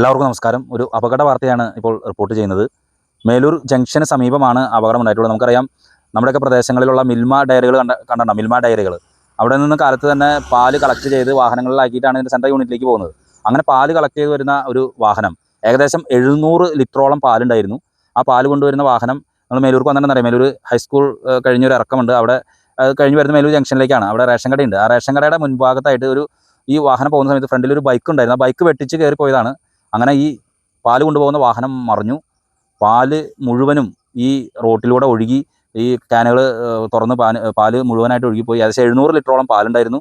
എല്ലാവർക്കും നമസ്കാരം. ഒരു അപകട വാർത്തയാണ് ഇപ്പോൾ റിപ്പോർട്ട് ചെയ്യുന്നത്. മേലൂർ ജംഗ്ഷന് സമീപമാണ് അപകടം ഉണ്ടായിട്ടുള്ളത് നമുക്കറിയാം നമ്മുടെയൊക്കെ പ്രദേശങ്ങളിലുള്ള മിൽമ ഡയറികൾ കണ്ട കണ്ടോ? മിൽമ ഡയറികൾ. അവിടെ നിന്ന് കാലത്ത് തന്നെ പാൽ കളക്ട് ചെയ്ത് വാഹനങ്ങളിലാക്കിയിട്ടാണ് ഇതിന്റെ സെൻട്രൽ യൂണിറ്റിലേക്ക് പോകുന്നത്. അങ്ങനെ പാൽ കളക്ട് ചെയ്ത് വരുന്ന ഒരു വാഹനം. ഏകദേശം എഴുന്നൂറ് ലിറ്ററോളം പാലുണ്ടായിരുന്നു. ആ പാൽ കൊണ്ടുവരുന്ന വാഹനം നമ്മൾ മേലൂർക്ക് വന്നിട്ടുണ്ടെന്ന് അറിയാം. മേലൂർ ഹൈസ്കൂൾ കഴിഞ്ഞ കഴിഞ്ഞൊരു ഇറക്കമുണ്ട്. അവിടെ കഴിഞ്ഞ് വരുന്ന മേലൂർ ജംഗ്ഷനിലേക്കാണ്. അവിടെ റേഷൻ കടയുണ്ട്. ആ റേഷൻ കടയുടെ മുൻഭാഗത്തായിട്ട് ഒരു ഈ വാഹനം പോകുന്ന സമയത്ത് ഫ്രണ്ടിൽ ഒരു ബൈക്ക് ഉണ്ടായിരുന്നു. ആ ബൈക്ക് വെട്ടിച്ച് കയറി പോയതാണ്. അങ്ങനെ ഈ പാൽ കൊണ്ടുപോകുന്ന വാഹനം മറിഞ്ഞു. പാൽ മുഴുവനും ഈ റോട്ടിലൂടെ ഒഴുകി ഈ ക്യാനുകൾ തുറന്ന് പാൽ പാൽ മുഴുവനായിട്ട് ഒഴുകിപ്പോയി. ഏകദേശം എഴുന്നൂറ് ലിറ്ററോളം പാലുണ്ടായിരുന്നു.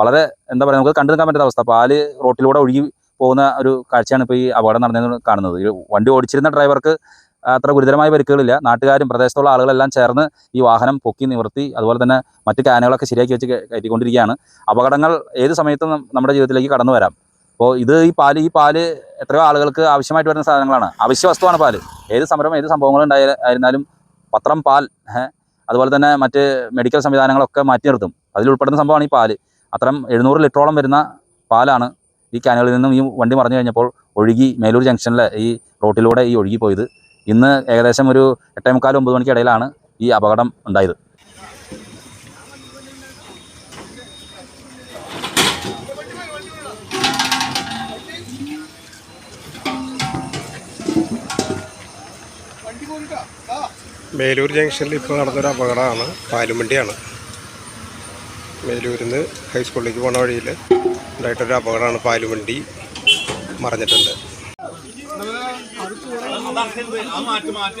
വളരെ എന്താ പറയുക നമുക്ക് കണ്ടു നിൽക്കാൻ പറ്റാത്ത അവസ്ഥ. പാൽ റോട്ടിലൂടെ ഒഴുകി പോകുന്ന ഒരു കാഴ്ചയാണ് ഇപ്പോൾ ഈ അപകടം നടന്നത് കാണുന്നത്. ഈ വണ്ടി ഓടിച്ചിരുന്ന ഡ്രൈവർക്ക് അത്ര ഗുരുതരമായ പരിക്കുകളില്ല. നാട്ടുകാരും പ്രദേശത്തുള്ള ആളുകളെല്ലാം ചേർന്ന് ഈ വാഹനം പൊക്കി നിവർത്തി അതുപോലെ തന്നെ മറ്റ് ക്യാനുകളൊക്കെ ശരിയാക്കി വെച്ച് കയ- കയറ്റിക്കൊണ്ടിരിക്കുകയാണ്. അപകടങ്ങൾ ഏത് സമയത്തും നമ്മുടെ ജീവിതത്തിലേക്ക് കടന്നു വരാം. അപ്പോൾ ഇത് ഈ പാൽ ഈ പാൽ എത്രയോ ആളുകൾക്ക് ആവശ്യമായിട്ട് വരുന്ന സാധനങ്ങളാണ്. അവശ്യ വസ്തുവാണ് പാൽ. ഏത് സമരം ഏത് സംഭവങ്ങൾ ഉണ്ടായിരുന്നാലും പത്രം പാൽ അതുപോലെ തന്നെ മറ്റ് മെഡിക്കൽ സംവിധാനങ്ങളൊക്കെ മാറ്റി നിർത്തും. അതിൽ ഉൾപ്പെടുന്ന സംഭവമാണ് ഈ പാൽ. അത്തരം എഴുന്നൂറ് ലിറ്ററോളം വരുന്ന പാലാണ് ഈ ക്യാനുകളിൽ നിന്നും ഈ വണ്ടി മറിഞ്ഞു കഴിഞ്ഞപ്പോൾ ഒഴുകി മേലൂർ ജംഗ്ഷനിലെ ഈ റോട്ടിലൂടെ ഈ ഒഴുകി പോയത്. ഇന്ന് ഏകദേശം ഒരു എട്ടേ മുക്കാൽ ഒമ്പത് മണിക്കിടയിലാണ് ഈ അപകടം ഉണ്ടായത്. മേലൂർ ജംഗ്ഷനിൽ ഇപ്പോൾ നടന്നൊരു അപകടമാണ് പാലുമണ്ടിയാണ്. മേലൂരിൽ നിന്ന് ഹൈസ്കൂളിലേക്ക് പോണ വഴിയിൽ ഉണ്ടായിട്ടൊരു അപകടമാണ് പാലുവണ്ടി മറിഞ്ഞിട്ടുണ്ട് മാറ്റി മാറ്റി